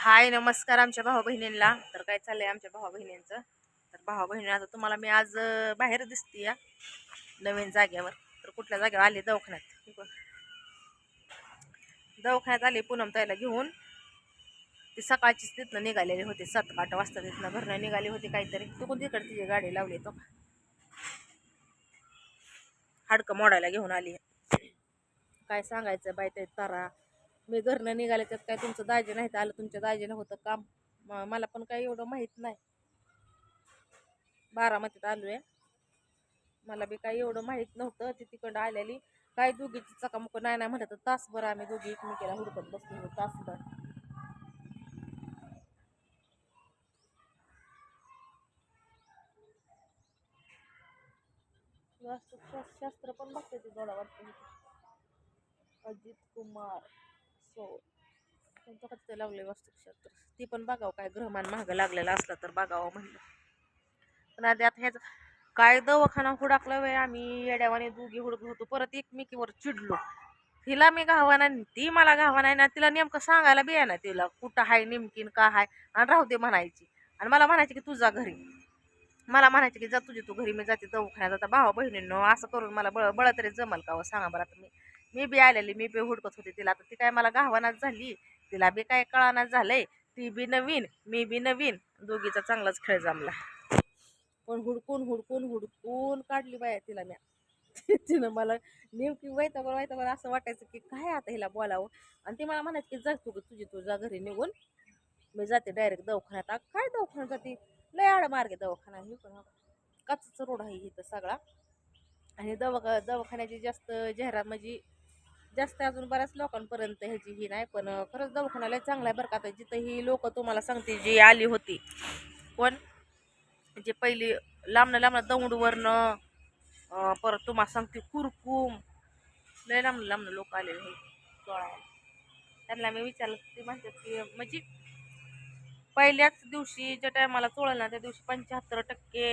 हाय नमस्कार आमच्या भाऊ बहिणींना तर काय चाललंय आमच्या भाऊ बहिणींचं तर भाऊ बहिणी आता तुम्हाला मी आज बाहेर दिसते या नवीन जागेवर. तर कुठल्या जागेवर आली? दवाखान्यात. दवाखान्यात आली पूनम ताईला घेऊन. ती सकाळचीच तिथनं निघालेली होती. सात आठ वाजता तिथनं घरनं निघाली होती काहीतरी. तिकडून तिकडे तिची गाडी लावली तो. हाडकं मोडायला घेऊन आली. काय सांगायचं बाय ते तारा. मी घरनं निघाले त्यात काय तुमचं दाजे नाही तर आलं तुमच्या दाजेनं होतं काम. मला पण काही एवढं माहीत नाही. बारामतीत आलो आहे मला बी काही एवढं माहीत नव्हतं. ती तिकडं आलेली. काय दोघीची चकामुक नाही नाही म्हणत तर तासभर आम्ही दोघी एकमेकीला हुडकत बसलो तासभर. शास्त्र पण बघते ती थोडा वाटतं. अजित कुमार. हो. सो त्यांचं कसं ते वास्तुशास्त्र ती पण बघावं काय ग्रहमान महाग लागलेला असला तर बघावं म्हणलं. पण आधी आता ह्याच काय दवाखाना हुडाकला वेळ आम्ही येड्यावाने दोघी हुडकत होतो परत एकमेकीवर चिडलो. तिला मी गावाना ती मला गावाना ना तिला नेमकं सांगायला बी ना तिला कुठं हाय नेमकीन का हाय आणि राहू दे म्हणायची. आणि मला म्हणायची की तुझा घरी. मला म्हणायचे की जा तुझी तू घरी मी जाते दवाखान्यात आता भावा बहिणींनो असं करून मला बळ बळ तरी जमल का हो? सांगा बरं आता मी. मी बी आलेली मी बी हुडकत होते तिला. आता ती काय मला गावानाच झाली तिला बी काय कळानाच झालंय ती बी नवीन मी बी नवीन. दोघीचा चांगलाच खेळ जमला. पण हुडकून हुडकून हुडकून काढली बाया तिला म्या. तिनं मला नेमकी वैतावर वैतावर असं वाटायचं की काय आता हिला बोलावं? आणि ती मला म्हणायची की जा तू तुझी तुझ्या घरी निघून. मी जाते डायरेक्ट दवाखान्यात. काय दवाखान्यात जाते? लय आड मार्गे दवाखाना. हे पण कच्चा रोड आहे इथं सगळा. आणि दवा दवाखान्याची जास्त जाहिरात म्हणजे जास्त अजून बऱ्याच लोकांपर्यंत ह्याची ही नाही पण खरंच दवाखान्याला चांगला आहे बरं का आता. जिथं ही लोक तुम्हाला सांगते जी आली होती. कोण जे पहिली लांबणं लांबणं दौंडवरनं परत तुम्हाला सांगते कुरकुम. लय लांबणं लांबणं लोक आलेले हे त्यांना मी विचारलं ते म्हणतात की म्हणजे पहिल्याच दिवशी ज्या टायमाला चोळलं ना त्या दिवशी पंच्याहत्तर टक्के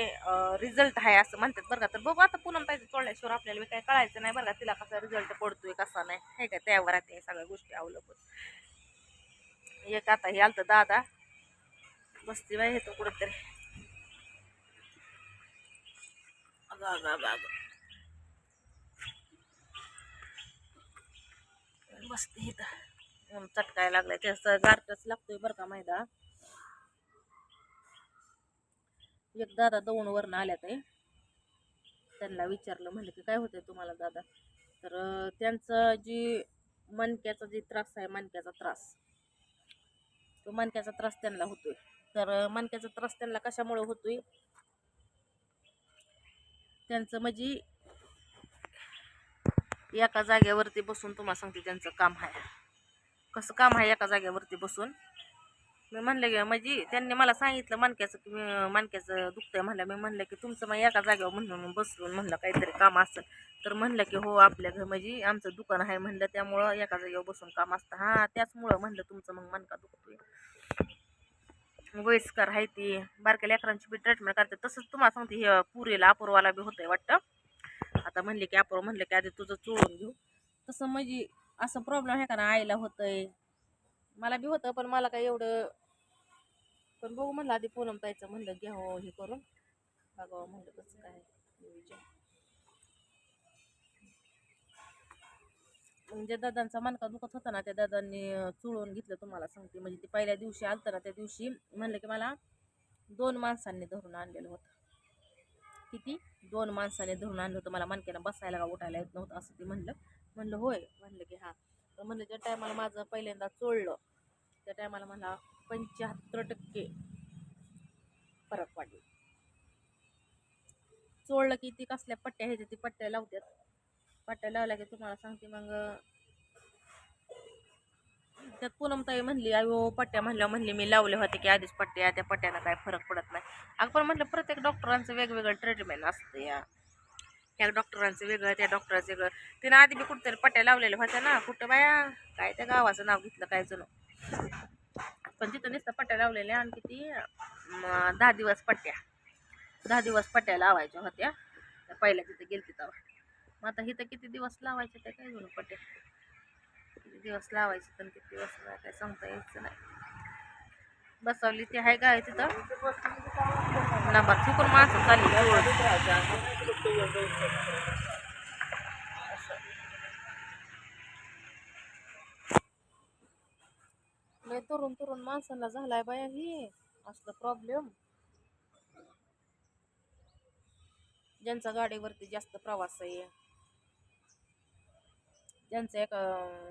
रिझल्ट आहे असं म्हणतात बरं का. तर बघू आता पुन्हा ताईचं चोळल्याशिवाय आपल्याला काही काय कळायचं नाही बरं का तिला कसा रिझल्ट पडतोय कसा नाही. हे का त्यावर आहे ते सगळ्या गोष्टी अवलंबून. एक आता हे आलतं दादा. बसती बाई हे तो कुठंतरी. बसते इथं. चटकाय लागलाय. त्याचं गारटच लागतोय बरं का मैदा एक दादा दौंडवरनं आल्यात आहे. त्यांना विचारलं म्हणलं की काय होतंय तुम्हाला दादा? तर त्यांचं जी मणक्याचा जी त्रास आहे मणक्याचा त्रास. तो मणक्याचा त्रास त्यांना होतोय. तर मणक्याचा त्रास त्यांना कशामुळे होतोय? त्यांचं म्हणजे एका जागेवरती बसून तुम्हाला सांगते त्यांचं काम आहे. कसं काम आहे एका जागेवरती बसून? मी म्हणलं की म्हणजे त्यांनी मला सांगितलं मणक्याचं की मी- मणक्याचं दुखतंय. म्हणलं मी म्हणलं की तुमचं मग एका जागेवर म्हणून बसून म्हणलं काहीतरी काम असेल. तर म्हणलं की हो आपल्या घर म्हणजे आमचं दुकान आहे म्हणलं त्यामुळं एका जागेवर बसून काम असतं. हां त्याचमुळं म्हणलं तुमचं मग मणका दुखतोय. वयस्कर आहे ती. बारक्या लेकरांची बी ट्रीटमेंट करते. तसंच तुम्हाला सांगते हे पुरेला अपूर्वाला बी होतंय वाटतं. आता म्हणले की अपूर्व म्हणलं की आधी तुझं चोळून घेऊ. तसं म्हणजे असं प्रॉब्लेम आहे का ना आईला होतंय. मला बी होतं पण मला काय एवढं पण बघू म्हणलं आधी पूनम ताईचं म्हणलं घ्यावं हो हे करून. बघावं म्हणलं कसं काय म्हणजे दादांचा मानका दुखत होता ना त्या दादांनी चुळून घेतलं तुम्हाला सांगते. म्हणजे ते पहिल्या दिवशी आलतं ना त्या दिवशी म्हणलं की मला दोन माणसांनी धरून आणलेलं होतं. किती? दोन माणसाने धरून आणलं होतं. मला मानक्यानं बसायला का उठायला येत नव्हतं असं ते म्हणलं. म्हणलं होय. म्हणलं की हां. तर म्हणलं ज्या टायमाला माझं पहिल्यांदा चोळलं. त्या टायमाला मला पंच्याहत्तर टक्के फरक पडला चोळलं की ती कसल्या पट्ट्या ह्याच्या ती पट्ट्या लावतात पट्ट्या लावल्या की तुम्हाला सांगते मग त्यात पूनमताई म्हणली अयो पट्ट्या म्हणल्या म्हणली मी लावले होते की आधीच पट्ट्या त्या पट्ट्यानं काय फरक पडत नाही. आपण म्हटलं प्रत्येक डॉक्टरांचं वेगवेगळं ट्रीटमेंट असतं या. ह्या डॉक्टरांचं वेगळं त्या डॉक्टरांचं वेगळं. तिनं आधी मी कुठेतरी पट्ट्या लावलेल्या होत्या ना. कुठं बाया? काय त्या गावाचं नाव घेतलं काय जुनं. पण तिथं नुसतं पट्ट्या लावलेल्या आणि किती दहा दिवस पट्ट्या दहा दिवस पट्ट्या लावायच्या होत्या. पहिल्या तिथं गेली तेव्हा. मग आता हिथं किती दिवस लावायचे त्या काय जुनं पट्ट्या किती दिवस लावायचे पण किती दिवस काय सांगता यायचं नाही. बसवली ती आहे काय तिथं? नंबर चुकून माणसं चालली. लय तरुण तरुण माणसांना झालाय बाया ही असलं प्रॉब्लेम ज्यांचा गाडीवरती जास्त प्रवास आहे. ज्यांचं एका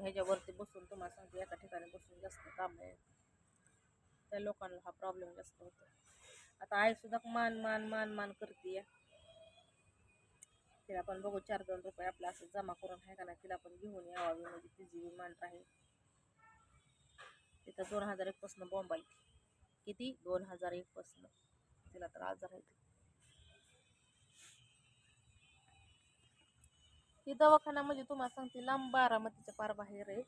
ह्याच्यावरती बसून तुम्हाला सांगते, एका ठिकाणी बसून जास्त काम आहे. त्या लोकांना हा प्रॉब्लेम जास्त होतो. आता आई सुद्धा मान मान मान मान करते तिला पण बघू चार दोन रुपये आपलं असं जमा करून आहे का नाही तिला पण घेऊन यावावी म्हणजे तिची बी आहे. तिथं दोन हजार एक पासून बॉम्ब आली. किती? दोन हजार एक तिला तर आजार आहे ही दवाखाना म्हणजे तुम्हाला सांगते लांब बारामतीच्या पार बाहेर आहे.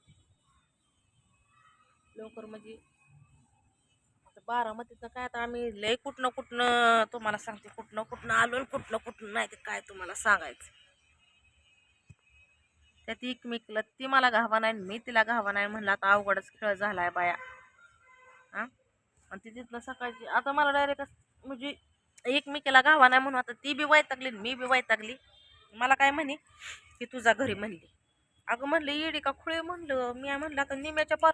लवकर म्हणजे बारामतीचं काय आता आम्ही लय कुठनं कुठनं तुम्हाला सांगते कुठनं कुठनं आलो कुठनं कुठनं नाही ते काय तुम्हाला सांगायचं. त्यात एकमेकीला ती मला घावा नाही मी तिला घावा नाही म्हणलं आता अवघडच खेळ झालाय बाया. हा? आणि ती तिथनं सकाळची आता मला डायरेक्ट म्हणजे एकमेकीला घावा नाही म्हणून आता ती बी वैतागली मी बी वैतागली. मला काय म्हणे की तुझा घरी म्हणली. अगं म्हणलं येडी का खुळे म्हणलं मी म्हणलं आता निम्याच्या पार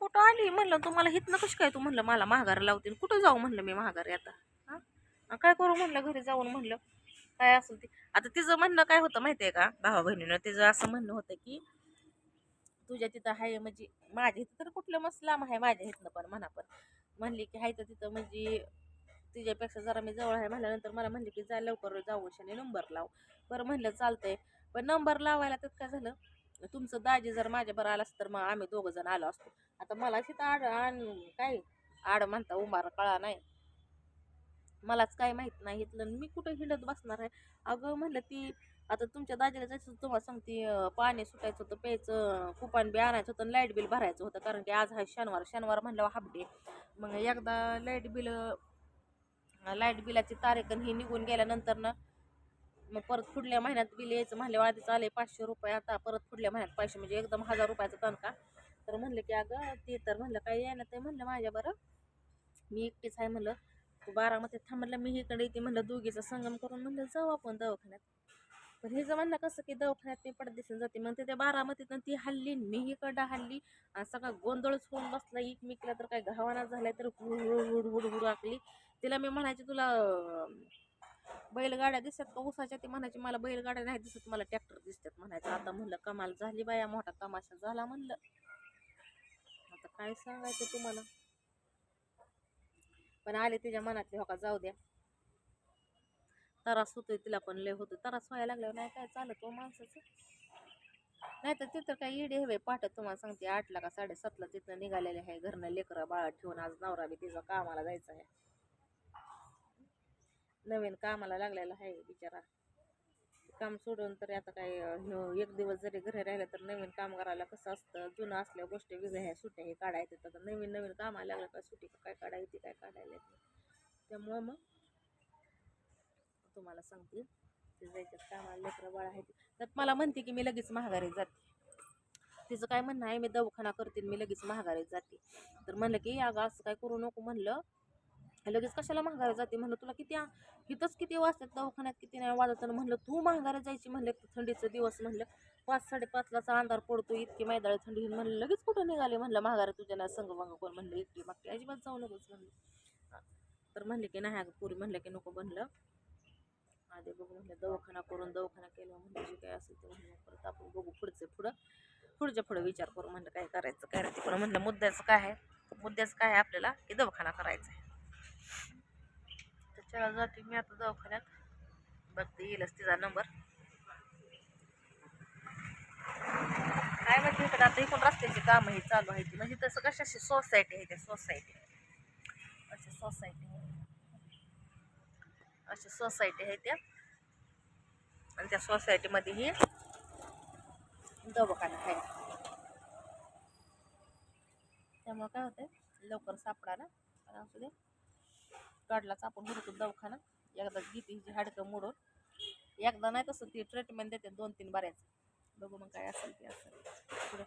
कुठं आली? म्हणलं तुम्हाला हितनं कशी काय तू म्हणलं मला महागार लावते कुठं जाऊ म्हणलं मी महागारी आता? हां? काय करू म्हणलं घरी जाऊन म्हणलं? काय असेल ते? आता तिचं म्हणणं काय होतं माहिती आहे का भावा बहिणीनं तिचं असं म्हणणं होतं की तुझ्या तिथं आहे म्हणजे माझ्या इथं तर कुठलं मस्त लांब आहे माझ्या इथनं पण म्हणा पण. म्हणली की आहे तर तिथं म्हणजे तिच्यापेक्षा जरा मी जवळ आहे म्हणल्यानंतर मला म्हणले की जा लवकर जाऊ आणि नंबर लाव. बरं म्हणलं चालतंय. पण नंबर लावायला तर काय झालं? तुमचं दाजी जर माझ्या आलास आलं असतं तर मग आम्ही दोघं जण आलो असतो. आता मला तिथं आड आण काय? आड म्हणता उंबारा कळा नाही. मलाच काय माहीत नाही इथलं. मी कुठं हिंडत बसणार आहे? अगं म्हणलं ती आता तुमच्या दाजीला जायचं तुम्हाला सांगते पाणी सुटायचं होतं प्यायचं कुपान बी आणायचं होतं लाइट बिल भरायचं होतं कारण की आज हा शनिवार शनिवार म्हणल्यावर हाफडे मग एकदा लाइट बिल लाइट बिलाची तारीख आणि ही निघून गेल्यानंतर ना मग परत पुढल्या महिन्यात बिल यायचं म्हणले आधीच आले पाचशे रुपये आता परत पुढल्या महिन्यात पाचशे म्हणजे एकदम हजार रुपयाचा तणका तर म्हणलं की अगं ते तर म्हणलं काय आहे ना ते म्हणलं माझ्या बरं मी एकटीच आहे म्हणलं तू बारामध्ये थांबलं मी इकडे येते म्हणलं दोघीचा संगम करून म्हणलं जाऊ आपण दवाखान्यात. पण हे जर म्हणलं कसं की दवाखान्यात मी पडत दिसून जाते मग ते त्या बारामतीतनं ती हल्ली मी इकडं हल्ली आणि सगळा गोंधळच होऊन बसला एकमेकीला तर काय घावाना झालाय तर हुड हुड हुड हुड आकली. तिला मी म्हणायची तुला बैलगाड्या दिसतात का उसाच्या ते म्हणायची मला बैलगाड्या नाही दिसत मला ट्रॅक्टर दिसतात म्हणायचं. आता म्हणलं कमाल झाली बाया मोठा तमाशा झाला म्हणलं. आता काय सांगायचं तुम्हाला? पण आले तिच्या मनातले हो का जाऊ द्या. तरास होतोय तिला पण लय होतो त्रास व्हायला लागल्यावर नाही काय चालत हो माणसाचं. नाही तर तिथं काय इडे हवे पाठत तुम्हाला सांगते आठला का साडेसातला तिथनं निघालेले आहे घरनं लेकरं बाळा ठेवून आज नवरा बी तिचा कामाला जायचं आहे. नवीन कामाला लागलेला आहे बिचारा. काम सोडून तरी आता काय एक दिवस जरी घरी राहिलं तर नवीन काम करायला कसं असतं? जुनं असल्या गोष्टी वेगळ्या ह्या सुट्ट्या हे काढायचं तर नवीन नवीन कामाला लागलं का सुट्टी काय काढायची काय काढायला त्यामुळं मग तुम्हाला सांगते ते जायचं कामाला लेकरं बाळ आहे तर मला म्हणते की मी लगेच महागारी जाते. तिचं काय म्हणणं आहे मी दवाखाना करते मी लगेच महागारी जाते. तर म्हणलं की अगं असं काय करू नको म्हणलं. लगेच कशाला महागारी जाते? म्हणलं तुला किती इथंच किती वाजतात दवाखान्यात किती नाही वाजत. म्हणलं तू महागारी जायची म्हणलं थंडीचं दिवस म्हणलं. पाच साडेपाचलाचा अंधार पडतो इतकी मैदाळी थंडी. म्हणलं लगेच कुठं निघाले? म्हणलं महागारा तुझ्या ना संग मग कोण? म्हणलं एकटी मागते अजिबात जाऊ नकोच म्हणलं तर म्हणले की नाही अगं पुरी म्हणलं की नको म्हणलं. आधी बघू म्हणलं दवाखाना करून दवाखाना केला म्हणलं जे काय असेल ते म्हणलं परत आपण बघू पुढचे पुढं. पुढच्या पुढं विचार करू म्हणलं काय करायचं काय राहते पण म्हणलं मुद्द्याचं काय आहे? मुद्द्याचं काय आहे आपल्याला? की दवाखाना करायचा आहे? त्याच्याला जाते मी आता दवाखान्यात बघते येईलच तिचा नंबर. काय माहिती इकडे आता इकडून रस्त्याची कामं हे चालू आहे ती म्हणजे तसं कशाशी सोसायटी आहे त्या सोसायटी अशा सोसायटी अशा सोसायटी आहे त्या. आणि त्या सोसायटीमध्ये ही दवाखाना आहे. त्यामुळं काय होतंय लवकर सापडा ना. असू दे. काढलाच आपण भरतो दवाखाना. एकदा घेते हिची हाडकं मोडून. एकदा नाही तसं ती ट्रीटमेंट देते दोन तीन बऱ्याच. बघू मग काय असेल ते असेल. पुढे.